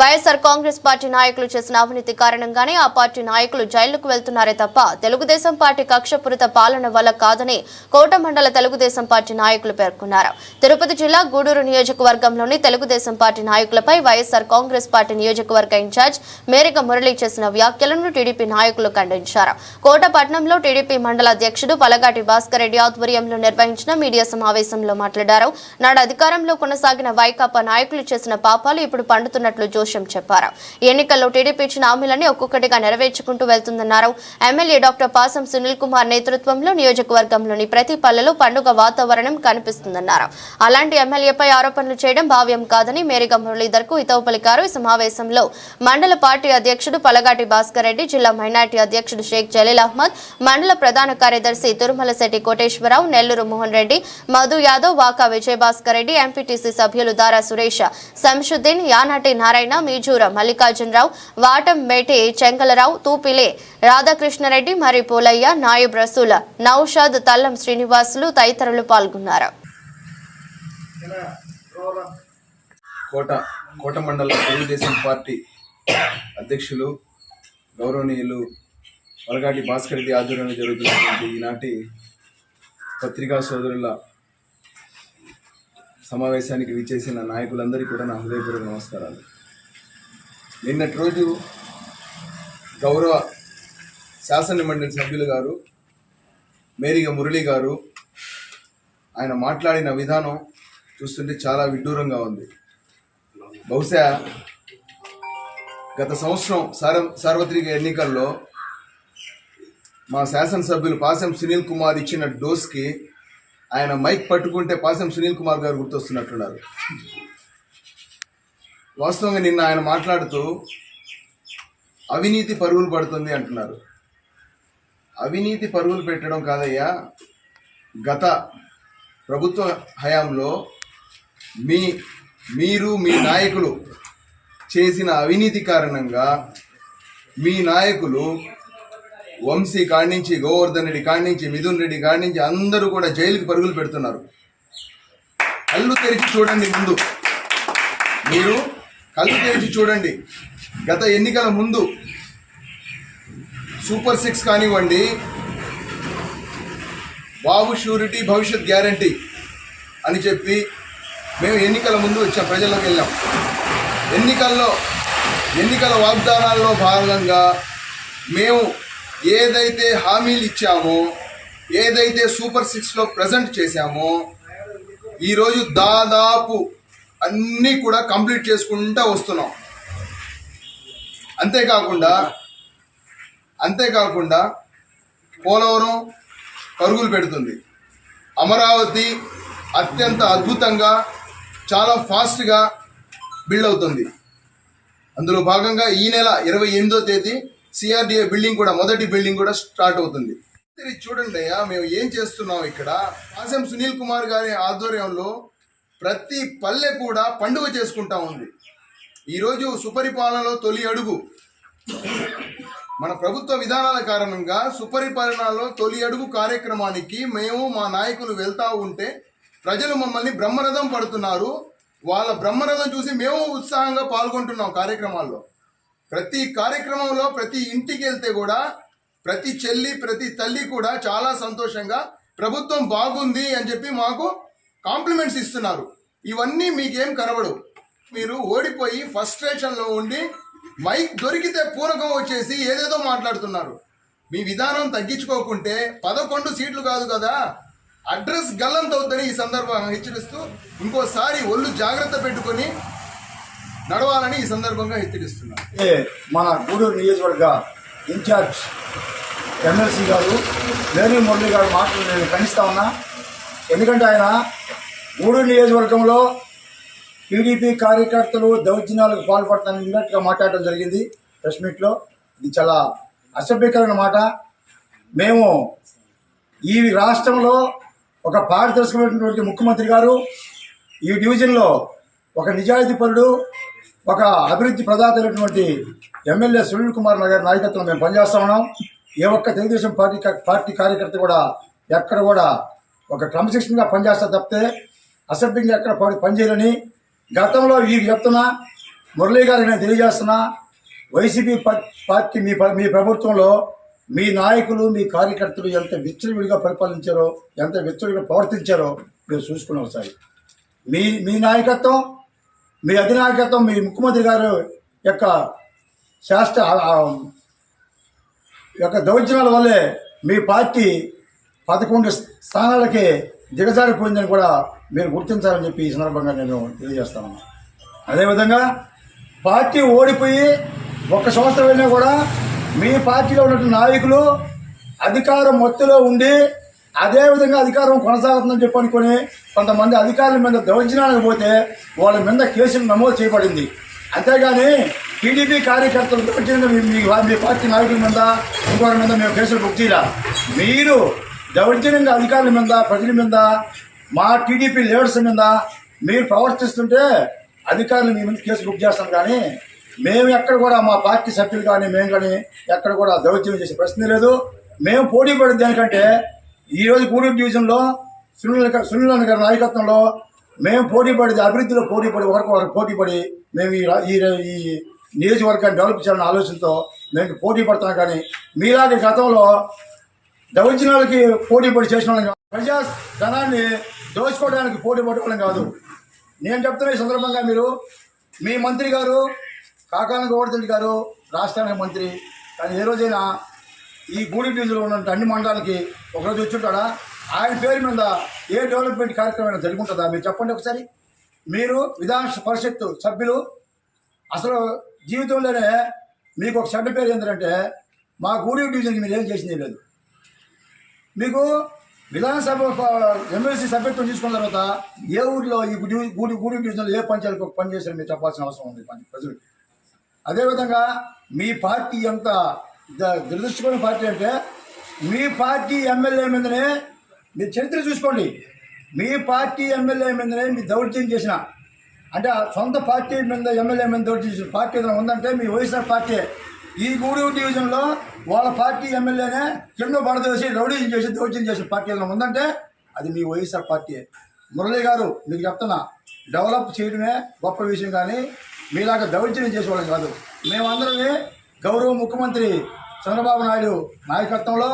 YSR Congress party నాయకులు చేసిన అవినీతి కారణంగానే ఆ పార్టీ నాయకులు జైలుకు వెళ్తున్నారే తప్ప తెలుగుదేశం పార్టీ కక్షపూరిత పాలన వల్ల కాదని కోట మండల తెలుగుదేశం పార్టీ నాయకులు పేర్కొన్నారు. తిరుపతి జిల్లా గూడూరు నియోజకవర్గంలోని తెలుగుదేశం పార్టీ నాయకులపై వైఎస్ఆర్ కాంగ్రెస్ పార్టీ నియోజకవర్గ ఇన్ఛార్జ్ మేరిక మురళి చేసిన వ్యాఖ్యలను టీడీపీ నాయకులు ఖండించారు. కోటపట్నంలో టీడీపీ మండల అధ్యక్షుడు పలగాటి భాస్కర్ రెడ్డి ఆధ్వర్యంలో నిర్వహించిన మీడియా సమావేశంలో మాట్లాడారు. నాడు అధికారంలో కొనసాగిన వైకాపా నాయకులు చేసిన పాపాలు ఇప్పుడు పండుతున్నట్లు సంతోషం చెప్పారు. ఎన్నికల్లో టీడీపీ ఇచ్చిన హామీలని ఒక్కొక్కటిగా నెరవేర్చుకుంటూ వెళ్తుందన్నారు. ఎమ్మెల్యే డాక్టర్ పాసం సునీల్ కుమార్ నేతృత్వంలో నియోజకవర్గంలోని ప్రతి పల్లెలో పండుగ వాతావరణం కనిపిస్తుందన్నారు. అలాంటి ఎమ్మెల్యేపై ఆరోపణలు చేయడం భావ్యం కాదని మేరిగా మురళీధర్కు హితవు పలికారు ఈ సమావేశంలో మండల పార్టీ అధ్యక్షుడు పలగాటి భాస్కర్ రెడ్డి జిల్లా మైనార్టీ అధ్యక్షుడు షేక్ జలీల్ అహ్మద్ మండల ప్రధాన కార్యదర్శి తిరుమలశెట్టి కోటేశ్వరరావు నెల్లూరు మోహన్ రెడ్డి మధు యాదవ్ వాకా విజయభాస్కర్ రెడ్డి ఎంపీటీసీ సభ్యులు దారా సురేష్ శంషుద్దీన్ యానాటి నారాయణ మీజూరం మల్లికార్జునరావు వాటం మేటి చెంగలరావు తూపిలే రాధాకృష్ణారెడ్డి మరి పోలయ్య నాయబ్ రసూల నౌషాద్ తల్లం శ్రీనివాసులు తదితరులు పాల్గొన్నారు. కోట కోట మండల తెలుగుదేశం పార్టీ అధ్యక్షులు గౌరవనీయులు వలగాటి భాస్కర్ రెడ్డి ఆధ్వర్యంలో జరుగుతున్నటువంటి ఈనాటి పత్రికా సోదరుల సమావేశానికి విచ్చేసిన నాయకులందరికీ కూడా నా హృదయపూర్వక నమస్కారాలు. నిన్నటి రోజు గౌరవ శాసన మండలి సభ్యులు గారు మేరిగ మురళి గారు ఆయన మాట్లాడిన విధానం చూస్తుంటే చాలా విడ్డూరంగా ఉంది. బహుశా గత సంవత్సరం సార్వ సార్వత్రిక ఎన్నికల్లో మా శాసనసభ్యులు పాసెం సునీల్ కుమార్ ఇచ్చిన డోస్కి ఆయన మైక్ పట్టుకుంటే పాసెం సునీల్ కుమార్ గారు గుర్తొస్తున్నట్టున్నారు. వాస్తవంగా నిన్న ఆయన మాట్లాడుతూ అవినీతి పరుగులు పడుతుంది అంటున్నారు. అవినీతి పరుగులు పెట్టడం కాదయ్యా గత ప్రభుత్వ హయాంలో మీ మీరు మీ నాయకులు చేసిన అవినీతి కారణంగా మీ నాయకులు వంశీ కాడి నుంచి గోవర్ధన్ రెడ్డి కాడి నుంచి మిథున్ రెడ్డి కాడి నుంచి అందరూ కూడా జైలుకి పరుగులు పెడుతున్నారు. కళ్ళు తెరిచి చూడండి ముందు. మీరు కళ్ళు తెరిచి చూడండి. గత ఎన్నికల ముందు సూపర్ సిక్స్ కానివ్వండి బాబు షూరిటీ భవిష్యత్ గ్యారంటీ అని చెప్పి మేము ఎన్నికల ముందు వచ్చాం ప్రజల్లోకి వెళ్ళాం. ఎన్నికల్లో ఎన్నికల వాగ్దానాల్లో భాగంగా మేము ఏదైతే హామీలు ఇచ్చామో ఏదైతే సూపర్ సిక్స్లో ప్రజెంట్ చేశామో ఈరోజు దాదాపు అన్నీ కూడా కంప్లీట్ చేసుకుంటూ వస్తున్నాం. అంతేకాకుండా అంతేకాకుండా పోలవరం పరుగులు పెడుతుంది. అమరావతి అత్యంత అద్భుతంగా చాలా ఫాస్ట్గా బిల్డ్ అవుతుంది. అందులో భాగంగా ఈ నెల ఇరవై ఎనిమిదో తేదీ సిఆర్డిఏ బిల్డింగ్ కూడా మొదటి బిల్డింగ్ కూడా స్టార్ట్ అవుతుంది. చూడండి అయ్యా మేము ఏం చేస్తున్నాం ఇక్కడ? ఆసం సునీల్ కుమార్ గారి ఆధ్వర్యంలో ప్రతి పల్లె కూడా పండుగ చేసుకుంటా ఉంది. ఈరోజు సుపరిపాలనలో తొలి అడుగు. మన ప్రభుత్వ విధానాల కారణంగా సుపరిపాలనలో తొలి అడుగు కార్యక్రమానికి మేము మా నాయకులు వెళ్తా ఉంటే ప్రజలు మమ్మల్ని బ్రహ్మరథం పడుతున్నారు. వాళ్ళ బ్రహ్మరథం చూసి మేము ఉత్సాహంగా పాల్గొంటున్నాం కార్యక్రమాల్లో. ప్రతి కార్యక్రమంలో ప్రతి ఇంటికి వెళ్తే కూడా ప్రతి చెల్లి ప్రతి తల్లి కూడా చాలా సంతోషంగా ప్రభుత్వం బాగుంది అని చెప్పి మాకు కాంప్లిమెంట్స్ ఇస్తున్నారు. ఇవన్నీ మీకేం కనబడు మీరు ఓడిపోయి ఫస్ట్రేషన్లో ఉండి మైక్ దొరికితే పూరకం వచ్చేసి ఏదేదో మాట్లాడుతున్నారు. మీ విధానం తగ్గించుకోకుంటే పదకొండు సీట్లు కాదు కదా. అడ్రస్ గల్లంతవుద్దని ఈ సందర్భంగా హెచ్చరిస్తూ ఇంకోసారి ఒళ్ళు జాగ్రత్త పెట్టుకొని నడవాలని ఈ సందర్భంగా హెచ్చరిస్తున్నాను. ఏ మన గూడూరు నియోజకవర్గ ఇన్ఛార్జ్ ఎమ్మెల్సీ గారు వేణు మురళి గారు మాటలు నేను ఖండిస్తా ఉన్నా. ఎందుకంటే ఆయన మూడు నియోజకవర్గంలో టీడీపీ కార్యకర్తలు దౌర్జన్యాలకు పాల్పడతానని ఇండైరెక్ట్గా మాట్లాడడం జరిగింది ప్రెస్ మీట్లో. ఇది చాలా అసభ్యకరమైన మాట. మేము ఈ రాష్ట్రంలో ఒక పారదర్శకమైనటువంటి ముఖ్యమంత్రి గారు ఈ డివిజన్లో ఒక నిజాయితీపరుడు ఒక అభివృద్ధి ప్రదాతైనటువంటి ఎమ్మెల్యే సునీల్ కుమార్ నగర్ నాయకత్వం మేము పనిచేస్తా ఉన్నాం. ఏ ఒక్క తెలుగుదేశం పార్టీ పార్టీ కార్యకర్త కూడా ఎక్కడ కూడా ఒక క్రమశిక్షణగా పనిచేస్తా తప్పితే అసభ్యంగా ఎక్కడ పని పనిచేయాలని గతంలో వీరికి చెప్తున్నా మురళీ గారికి నేను తెలియజేస్తున్నా వైసీపీ పార్టీ మీ ప- మీ ప్రభుత్వంలో మీ నాయకులు మీ కార్యకర్తలు ఎంత విచ్చలవిడిగా పరిపాలించారో ఎంత విచ్చలవిడిగా ప్రవర్తించారో మీరు చూసుకుని ఒకసారి మీ మీ నాయకత్వం మీ అధినాయకత్వం మీ ముఖ్యమంత్రి గారు యొక్క శాస్త్ర యొక్క దౌర్జన్యాల వల్లే మీ పార్టీ పదకొండు స్థానాలకి దిగజారిపోయిందని కూడా మీరు గుర్తించాలని చెప్పి ఈ సందర్భంగా నేను తెలియజేస్తాను అదేవిధంగా పార్టీ ఓడిపోయి ఒక సంవత్సరం వెళ్ళినా కూడా మీ పార్టీలో ఉన్నటువంటి నాయకులు అధికారం మొత్తులో ఉండి అదేవిధంగా అధికారం కొనసాగుతుందని చెప్పి అనుకుని కొంతమంది అధికారుల మీద దౌర్జన్యానికి పోతే వాళ్ళ మీద కేసులు నమోదు చేయబడింది. అంతేగాని టీడీపీ కార్యకర్తలు దౌర్జన్యంగా మీ మీ పార్టీ నాయకుల మీద ఇంకొకరి మీద మేము కేసులు బుక్ చేయాలి. మీరు దౌర్జన్యంగా అధికారుల మీద ప్రజల మీద మా టీడీపీ లీడర్స్ మీద మీరు ప్రవర్తిస్తుంటే అధికారులు మీ మీద కేసు బుక్ చేస్తాం కానీ మేము ఎక్కడ కూడా మా పార్టీ సభ్యులు కానీ మేము కానీ ఎక్కడ కూడా దౌర్జన్యం చేసే ప్రశ్నే లేదు. మేము పోటీ పడింది దానికంటే ఈరోజు గూడూరు డివిజన్లో సునీల్ సునీల్ గారి నాయకత్వంలో మేము పోటీ పడేది అభివృద్ధిలో పోటీ పడి ఒకరికి ఒకరికి పోటీ పడి మేము ఈ ఈ నియోజకవర్గాన్ని డెవలప్ చేయాలన్న ఆలోచనతో మేము పోటీ పడతాం కానీ మీలాగే గతంలో దౌర్జన్యాలకి పోటీ పడి చేసిన ప్రజా ధనాన్ని దోచుకోవడానికి పోటీ పట్టుకోవడం కాదు. నేను చెప్తున్న ఈ సందర్భంగా మీరు మీ మంత్రి గారు కాకాన గోవర్ధన్ గారు రాష్ట్రానికి మంత్రి కానీ ఏ రోజైనా ఈ గూడి డివిజన్లో ఉన్న అన్ని మండలాలకి ఒకరోజు వచ్చుంటాడా ఆయన పేరు మీద ఏ డెవలప్మెంట్ కార్యక్రమం జరుగుతుందా మీరు చెప్పండి ఒకసారి. మీరు విధాన పరిషత్ సభ్యులు అసలు జీవితంలోనే మీకు ఒక చెడ్డ పేరు ఏంటంటే మా గూడి డివిజన్కి మీరు ఏం చేసింది లేదు. మీకు విధానసభ ఎమ్మెల్సీ సభ్యత్వం తీసుకున్న తర్వాత ఏ ఊరిలో ఈ గుడి గూడి గూడూరు డివిజన్లో ఏ పంచాయతీలకు పనిచేశారు మీరు చెప్పాల్సిన అవసరం ఉంది ప్రజలకి. అదేవిధంగా మీ పార్టీ ఎంత ద- దురదృష్టమైన పార్టీ అంటే మీ పార్టీ ఎమ్మెల్యే మీదనే మీ చరిత్ర చూసుకోండి. మీ పార్టీ ఎమ్మెల్యే మీదనే మీ దౌర్జన్యం చేసిన అంటే ఆ సొంత పార్టీ మీద ఎమ్మెల్యే మీద దౌర్జన్యం చేసిన పార్టీ ఏదైనా ఉందంటే మీ వైఎస్ఆర్ పార్టీ. ఈ గూడూరు డివిజన్లో వాళ్ళ పార్టీ ఎమ్మెల్యేనే కింద పడదోసి రౌడీజం చేసి దౌర్జన్యం చేసే పార్టీ ఏదైనా ఉందంటే అది మీ వైఎస్ఆర్ పార్టీ. మురళి గారు మీకు చెప్తున్నా డెవలప్ చేయడమే గొప్ప విషయం కానీ మీలాగా దౌర్జన్యం చేసేవాళ్ళం కాదు. మేమందరమే గౌరవ ముఖ్యమంత్రి చంద్రబాబు నాయుడు నాయకత్వంలో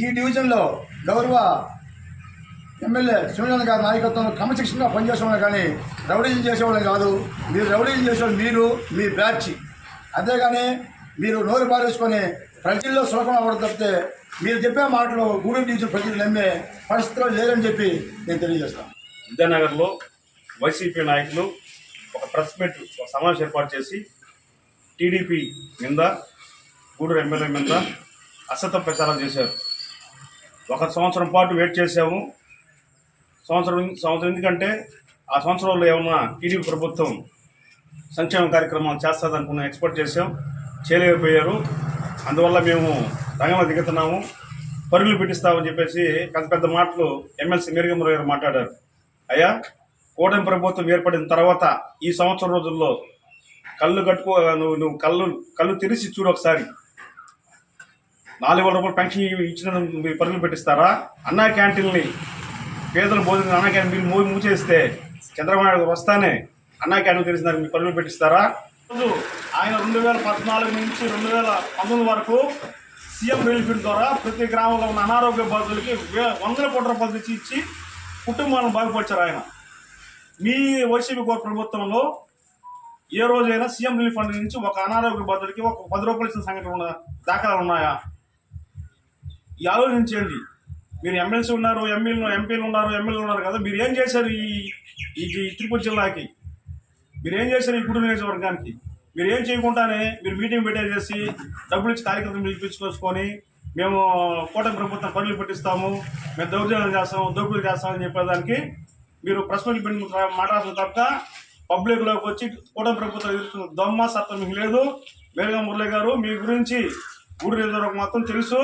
ఈ డివిజన్లో గౌరవ ఎమ్మెల్యే సునీల్ గారి నాయకత్వంలో క్రమశిక్షణగా పనిచేసేవాళ్ళం కానీ రౌడీజం చేసేవాళ్ళం కాదు. మీరు రౌడీజం చేసేవాళ్ళు మీరు మీ బ్యాచ్. అంతేగాని మీరు నోరు పారేసుకొని ప్రజల్లో శోకం అవ్వడం తప్పితే మీరు చెప్పే మాటలు గూడూరు నుంచి ప్రజలు నమ్మే పరిస్థితిలో లేదని చెప్పి నేను తెలియజేస్తాను. విద్యానగర్లో వైసీపీ నాయకులు ఒక ప్రెస్ మీట్ ఒక సమావేశం ఏర్పాటు చేసి టీడీపీ మీద గూడూరు ఎమ్మెల్యే మీద అసత్య ప్రచారం చేశారు. ఒక సంవత్సరం పాటు వెయిట్ చేసాము సంవత్సరం సంవత్సరం ఎందుకంటే ఆ సంవత్సరంలో ఏమన్నా టీడీపీ ప్రభుత్వం సంక్షేమ కార్యక్రమాలు చేస్తుందనుకున్న ఎక్స్పెక్ట్ చేశాం. చేయలేకపోయారు. అందువల్ల మేము రంగంలో దిగుతున్నాము. పరుగులు పెట్టిస్తామని చెప్పేసి పెద్ద పెద్ద మాటలు ఎమ్మెల్సీ మిరిగమ్మ గారు మాట్లాడారు. అయ్యా కూటమి ప్రభుత్వం ఏర్పడిన తర్వాత ఈ సంవత్సరం రోజుల్లో కళ్ళు కట్టుకో నువ్వు నువ్వు కళ్ళు కళ్ళు తెరిచి చూడు ఒకసారి. నాలుగు వేల రూపాయలు పెన్షన్ ఇచ్చిన మీరు పరుగులు పెట్టిస్తారా? అన్నా క్యాంటీన్ని పేదలు భోజనం అన్నా క్యాంటీన్ మీరు మూవి మూసేస్తే చంద్రబాబు నాయుడు వస్తానే అన్నా క్యాంటీన్ తెలిసిన మీ పరుగులు పెట్టిస్తారా? ఆయన రెండు వేల పద్నాలుగు నుంచి రెండు వేల పంతొమ్మిది వరకు సీఎం రిలీఫ్ ద్వారా ప్రతి గ్రామంలో ఉన్న అనారోగ్య బాధితులకి వే- వందల కోట్ల రూపాయలు తెచ్చి ఇచ్చి కుటుంబాలను బాగుపరిచారు ఆయన. మీ వైసీపీ ప్రభుత్వంలో ఏ రోజైనా సీఎం రిలీఫ్ ఫండ్ నుంచి ఒక అనారోగ్య బాధితుడికి ఒక పది రూపాయలు ఇచ్చిన సంఘటన ఉన్న దాఖలాలు ఉన్నాయా? ఈ ఆలోచించండి మీరు ఎమ్మెల్సీ ఉన్నారు ఎమ్మెల్యే ఎంపీలు ఉన్నారు ఎమ్మెల్యే ఉన్నారు కదా మీరు ఏం చేశారు ఈ ఈ తిరుపతి జిల్లాకి? మీరు ఏం చేశారు ఈ కుటుంబ నియోజకవర్గానికి? మీరు ఏం చేయకుండానే మీరు మీటింగ్ పెట్టేసేసి డబ్బులు ఇచ్చి కార్యక్రమం పిలిపించుకొని మేము కూటమి ప్రభుత్వం పనులు పెట్టిస్తాము మేము దౌర్జన్యం చేస్తాము దోపిడీ చేస్తామని చెప్పేదానికి మీరు ప్రశ్నలు పెట్టి మాట్లాడుతున్న తప్ప పబ్లిక్లోకి వచ్చి కూటమి ప్రభుత్వం ఎదుర్కొన్న దొమ్మ సత్వం మీకు లేదు. మేలుగా మురళి గారు మీ గురించి గుడి నియోజకవర్గం మొత్తం తెలుసు.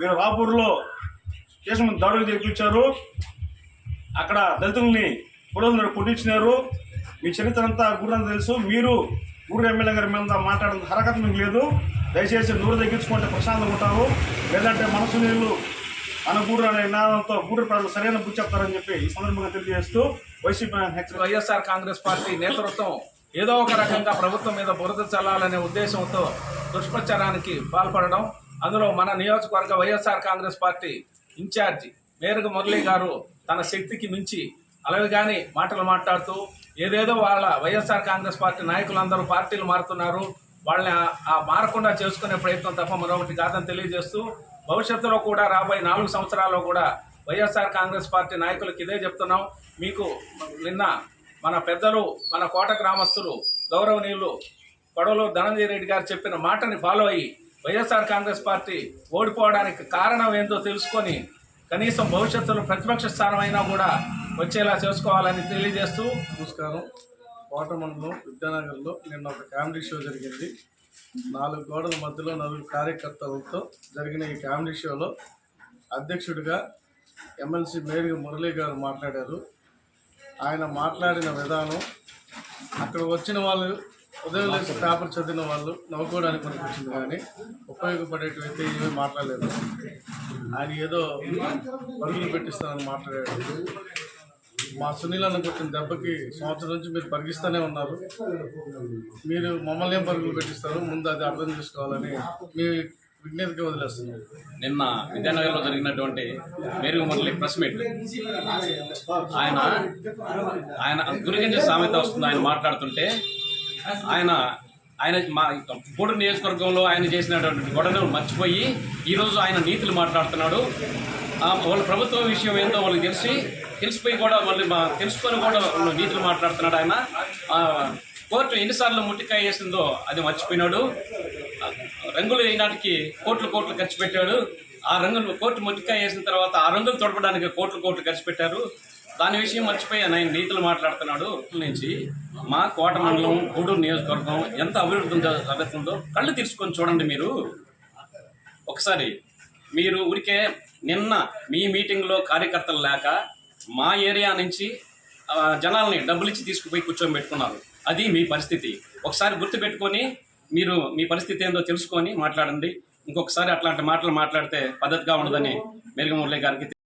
మీరు రాపూర్లో కేసు దాడులు చేయించారు అక్కడ దళితుల్ని పురోధులు కొట్టించినారు. మీ చరిత్ర అంతా గుర్రం తెలుసు. మీరు గూడూరు ఎమ్మెల్యే గారి మీద మాట్లాడిన హరకత మీకు లేదు. దయచేసి నూరు తగ్గించుకుంటే ప్రశాంతంగా ఉంటారు. లేదంటే మనసు నీళ్ళు మన గూడూరు అనే నినాదంతో గూడూరు ప్రజలు సరైన బుద్ధి చెప్తారని చెప్పి ఈ సందర్భంగా తెలియజేస్తూ వైసీపీ వైఎస్ఆర్ కాంగ్రెస్ పార్టీ నేతృత్వం ఏదో ఒక రకంగా ప్రభుత్వం మీద బురద చల్లాలనే ఉద్దేశంతో దుష్ప్రచారానికి పాల్పడడం అందులో మన నియోజకవర్గ వైఎస్ఆర్ కాంగ్రెస్ పార్టీ ఇన్ఛార్జి మేరకు మురళి గారు తన శక్తికి మించి అలవిగాని మాటలు మాట్లాడుతూ ఏదేదో వాళ్ళ వైఎస్ఆర్ కాంగ్రెస్ పార్టీ నాయకులందరూ పార్టీలు మారుతున్నారు. వాళ్ళని ఆ- మారకుండా చేసుకునే ప్రయత్నం తప్ప మరొకటి కాదని తెలియజేస్తూ భవిష్యత్తులో కూడా రాబోయే నాలుగు సంవత్సరాల్లో కూడా వైఎస్ఆర్ కాంగ్రెస్ పార్టీ నాయకులకు ఇదే చెప్తున్నాం. మీకు నిన్న మన పెద్దలు మన కోట గ్రామస్తులు గౌరవనీయులు పడవలో ధనంజయ రెడ్డి గారు చెప్పిన మాటని ఫాలో అయ్యి వైఎస్ఆర్ కాంగ్రెస్ పార్టీ ఓడిపోవడానికి కారణం ఏందో తెలుసుకొని కనీసం భవిష్యత్తులో ప్రతిపక్ష స్థానమైనా కూడా వచ్చేలా చేసుకోవాలని తెలియజేస్తూ నమస్కారం. కోటమండలం విద్యానగర్లో నిన్న ఒక కామెడీ షో జరిగింది. నాలుగు గోడల మధ్యలో నలుగురు కార్యకర్తలతో జరిగిన ఈ కామెడీ షోలో అధ్యక్షుడిగా ఎమ్మెల్సీ మేరీ మురళీ గారు మాట్లాడారు. ఆయన మాట్లాడిన విధానం అక్కడ వచ్చిన వాళ్ళు ఉదయం లేచి పేపర్ చదివిన వాళ్ళు నవ్వుకోవడానికి అనిపించింది కానీ ఉపయోగపడేటివైతే ఏమీ మాట్లాడలేదు. ఆయన ఏదో పరుగులు పెట్టిస్తానని మాట్లాడాడు. మా సునీల్ అన్న కొట్టిన దెబ్బకి సంవత్సరం నుంచి మీరు పరిగిస్తూనే ఉన్నారు. మీరు మమ్మల్ని ఏం పరుగులు పెట్టిస్తారు? ముందు అది అర్థం చేసుకోవాలని మీ విజ్ఞతకి వదిలేస్తున్నారు నిన్న విద్యానగర్లో జరిగినటువంటి మేరు మురళి ప్రెస్ మీట్. ఆయన ఆయన గురించి సామెత వస్తుంది ఆయన మాట్లాడుతుంటే. ఆయన ఆయన మా గూడూరు నియోజకవర్గంలో ఆయన చేసినటువంటి గొడవను మర్చిపోయి ఈరోజు ఆయన నీతులు మాట్లాడుతున్నాడు. వాళ్ళ ప్రభుత్వం విషయం ఏందో వాళ్ళకి తెలిసి తెలిసిపోయి కూడా వాళ్ళు మా తెలుసుకొని కూడా వాళ్ళు నీతులు మాట్లాడుతున్నాడు ఆయన. కోర్టు ఎన్నిసార్లు ముట్టికాయ వేసిందో అది మర్చిపోయినాడు. రంగులు ఈనాటికి కోట్లు కోట్లు ఖర్చు పెట్టాడు. ఆ రంగులు కోర్టు ముట్టికాయ వేసిన తర్వాత ఆ రంగులు తొడపడానికి కోట్లు కోట్లు ఖర్చు పెట్టారు. దాని విషయం మర్చిపోయి ఆయన నీతులు మాట్లాడుతున్నాడు. నుంచి మా కోట మండలం గూడూరు నియోజకవర్గం ఎంత అభివృద్ధి ఉందో జరుగుతుందో కళ్ళు తీర్చుకొని చూడండి మీరు. ఒకసారి మీరు ఊరికే నిన్న మీ మీటింగ్లో కార్యకర్తలు లేక మా ఏరియా నుంచి జనాల్ని డబ్బులు ఇచ్చి తీసుకుపోయి కూర్చొని పెట్టుకున్నారు. అది మీ పరిస్థితి. ఒకసారి గుర్తుపెట్టుకొని మీరు మీ పరిస్థితి ఏందో తెలుసుకొని మాట్లాడండి. ఇంకొకసారి అట్లాంటి మాటలు మాట్లాడితే పద్ధతిగా ఉండదని మెరుగమూర్లే గారికి